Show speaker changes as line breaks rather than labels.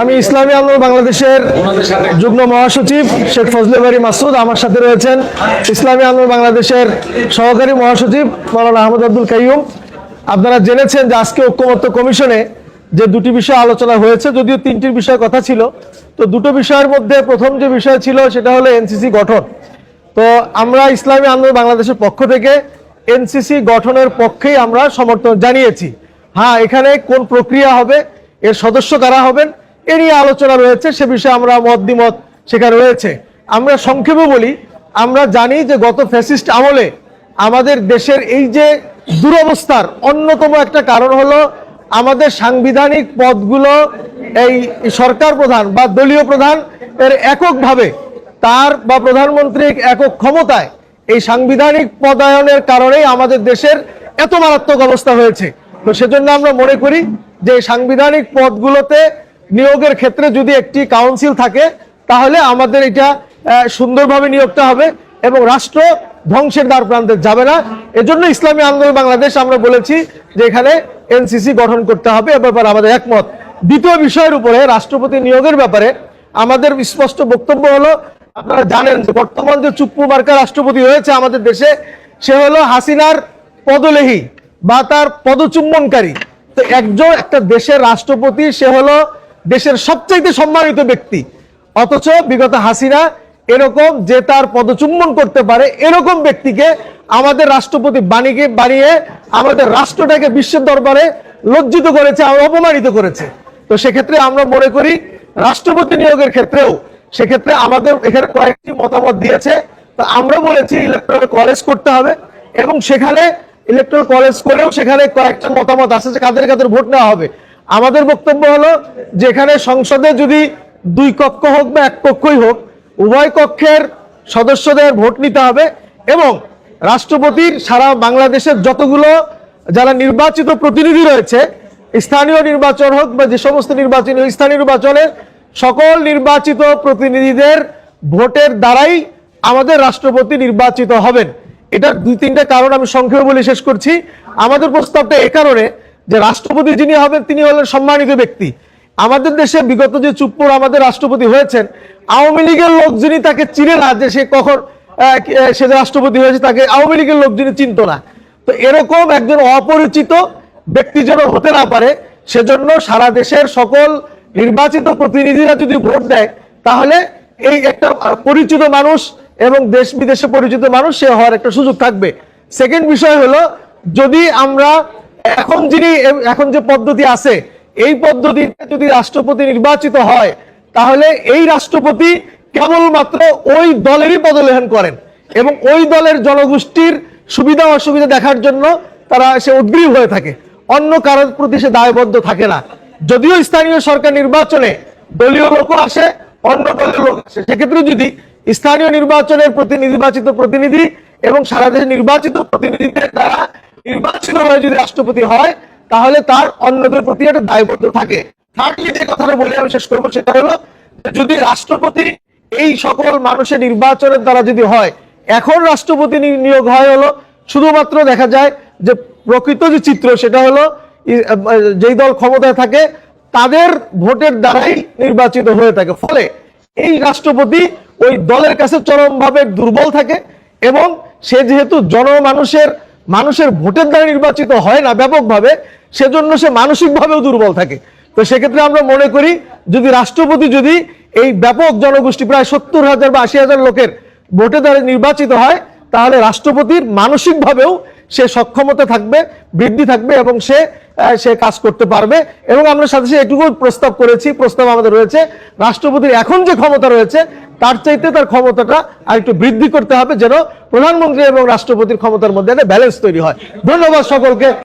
আমি ইসলামী আন্দোলন বাংলাদেশের যুগ্ম মহাসচিব শেখ ফজলে বাড়ি মাসুদ আমার সাথে রয়েছেন ইসলামী আন্দোলন বাংলাদেশের সহকারী মহাসচিব মৌলানা আহমদ আব্দুল কাইয়ুম। আপনারা জেনেছেন যে আজকে ঐক্যমত্য কমিশনে যে দুটি বিষয় আলোচনা হয়েছে যদিও তিনটির বিষয় কথা ছিল তো দুটো বিষয়ের মধ্যে প্রথম যে বিষয় ছিল সেটা হলো এনসিসি গঠন। তো আমরা ইসলামী আন্দোলন বাংলাদেশের পক্ষ থেকে এনসিসি গঠনের পক্ষেই আমরা সমর্থন জানিয়েছি। হ্যাঁ এখানে কোন প্রক্রিয়া হবে এর সদস্য কারা হবেন এ নিয়ে আলোচনা রয়েছে, সে বিষয়ে আমরা মত দ্বিমত সেখানে রয়েছে। আমরা সংক্ষেপে বলি, আমরা জানি যে গত ফ্যাসিস্ট আমলে আমাদের দেশের এই যে দুরবস্থার অন্যতম একটা কারণ হলো আমাদের সাংবিধানিক পদগুলো এই সরকার প্রধান বা দলীয় প্রধান এর এককভাবে তার বা প্রধানমন্ত্রীর একক ক্ষমতায় এই সাংবিধানিক পদায়নের কারণেই আমাদের দেশের এত মারাত্মক অবস্থা হয়েছে। তো সেজন্য আমরা মনে করি যে সাংবিধানিক পদগুলোতে নিয়োগের ক্ষেত্রে যদি একটি কাউন্সিল থাকে, তাহলে আমাদের এটা সুন্দরভাবে নিয়োগটা হবে এবং রাষ্ট্র ধ্বংসের দ্বার প্রান্তে যাবে না। এজন্য ইসলামী আন্দোলন বাংলাদেশ আমরা বলেছি যে এখানে এনসিসি গঠন করতে হবে, এ ব্যাপারে আমাদের একমত। দ্বিতীয় বিষয়ের উপরে রাষ্ট্রপতি নিয়োগের ব্যাপারে আমাদের স্পষ্ট বক্তব্য হলো, আপনারা জানেন যে বর্তমান যে চুপ্পু মার্কা রাষ্ট্রপতি হয়েছে আমাদের দেশে, সে হলো হাসিনার পদলেহী বা তার পদচুম্বনকারী। তো একজন একটা দেশের রাষ্ট্রপতি, সে হলো দেশের সবচাইতে সম্মানিত ব্যক্তি। অথচ বিগত হাসিনা এরকম যে তার পদচুম্বন করতে পারে, এরকম ব্যক্তিকে আমাদের রাষ্ট্রপতি বাণীকে বানিয়ে আমাদের রাষ্ট্রটাকে বিশ্বের দরবারে লজ্জিত করেছে অপমানিত করেছে। তো সেক্ষেত্রে আমরা মনে করি রাষ্ট্রপতি নিয়োগের ক্ষেত্রেও সেক্ষেত্রে আমাদের এখানে কয়েকটি মতামত দিয়েছে। তো আমরা বলেছি ইলেকট্রাল কলেজ করতে হবে এবং সেখানে ইলেকট্রাল কলেজ করেও সেখানে কয়েকটা মতামত আছে যে কাদের কাদের ভোট নেওয়া হবে। আমাদের বক্তব্য হলো যে এখানে সংসদে যদি দুই কক্ষ হোক বা এক কক্ষই হোক, উভয় কক্ষের সদস্যদের ভোট নিতে হবে এবং রাষ্ট্রপতির সারা বাংলাদেশের যতগুলো যারা নির্বাচিত প্রতিনিধি রয়েছে, স্থানীয় নির্বাচন হোক বা যে সমস্ত নির্বাচন, স্থানীয় নির্বাচনের সকল নির্বাচিত প্রতিনিধিদের ভোটের দ্বারাই আমাদের রাষ্ট্রপতি নির্বাচিত হবেন। এটার দুই তিনটা কারণ আমি সংক্ষেপে বলে শেষ করছি। আমাদের প্রস্তাবটা এ কারণে যে রাষ্ট্রপতি যিনি হবেন, তিনি হলেন সম্মানিত ব্যক্তি। আমাদের দেশে বিগত যে চুপ্পুর আমাদের রাষ্ট্রপতি হয়েছেন, আওয়ামী লীগের লোক যিনি তাকে চিনে না যে সে কখন সে রাষ্ট্রপতি হয়েছে, তাকে আওয়ামী লীগের লোক যিনি চিনত না। তো এরকম একজন অপরিচিত ব্যক্তি যেন হতে না পারে, সেজন্য সারা দেশের সকল নির্বাচিত প্রতিনিধিরা যদি ভোট দেয়, তাহলে এই একটা পরিচিত মানুষ এবং দেশ বিদেশে পরিচিত মানুষ সে হওয়ার একটা সুযোগ থাকবে। সেকেন্ড বিষয় হলো, যদি আমরা এখন যিনি, এখন যে পদ্ধতি আছে, এই পদ্ধতিতে যদি রাষ্ট্রপতি নির্বাচিত হয়, তাহলে এই রাষ্ট্রপতি কেবলমাত্র ওই দলেরই পদলেহন করেন এবং ওই দলের জনগোষ্ঠীর সুবিধা অসুবিধা দেখার জন্য তারা সে উদ্গ্রীব হয়ে থাকে। অন্য কারোর প্রতি সে দায়বদ্ধ থাকে না। যদিও স্থানীয় সরকার নির্বাচনে দলীয় লোক আসে, অন্য দলের লোক আসে। সেক্ষেত্রে যদি স্থানীয় নির্বাচনের প্রতি নির্বাচিত প্রতিনিধি এবং সারা দেশে নির্বাচিত প্রতিনিধিদের দ্বারা নির্বাচিত হয়ে যদি রাষ্ট্রপতি হয়, তাহলে তার অন্যদের প্রতি একটা দায়বদ্ধ থাকে। থার্ডলি যে কথাটা বলে আমি শেষ করব সেটা হলো, যদি রাষ্ট্রপতি এই সকল মানুষের নির্বাচনের দ্বারা যদি হয়, এখন রাষ্ট্রপতি নিয়োগ হয় হলো, শুধুমাত্র দেখা যায় যে প্রকৃত যে চিত্র সেটা হলো যেই দল ক্ষমতায় থাকে, তাদের ভোটের দ্বারাই নির্বাচিত হয়ে থাকে। ফলে এই রাষ্ট্রপতি ওই দলের কাছে চরমভাবে দুর্বল থাকে এবং সে যেহেতু জনমানুষের মানুষের ভোটের দ্বারা নির্বাচিত হয় না ব্যাপকভাবে, সেজন্য সে মানসিকভাবেও দুর্বল থাকে। তো সেক্ষেত্রে আমরা মনে করি, যদি রাষ্ট্রপতি যদি এই ব্যাপক জনগোষ্ঠী প্রায় সত্তর হাজার বা আশি হাজার লোকের ভোটের দ্বারা নির্বাচিত হয়, তাহলে রাষ্ট্রপতির মানসিকভাবেও সে সক্ষমতা থাকবে, বৃদ্ধি থাকবে এবং সে সে কাজ করতে পারবে। এবং আমরা সাথে সাথে এটুকু প্রস্তাব করেছি, প্রস্তাব আমাদের রয়েছে, রাষ্ট্রপতির এখন যে ক্ষমতা রয়েছে তার চাইতে তার ক্ষমতাটা আর একটু বৃদ্ধি করতে হবে যেন প্রধানমন্ত্রী এবং রাষ্ট্রপতির ক্ষমতার মধ্যে একটা ব্যালেন্স তৈরি হয়। ধন্যবাদ সকলকে।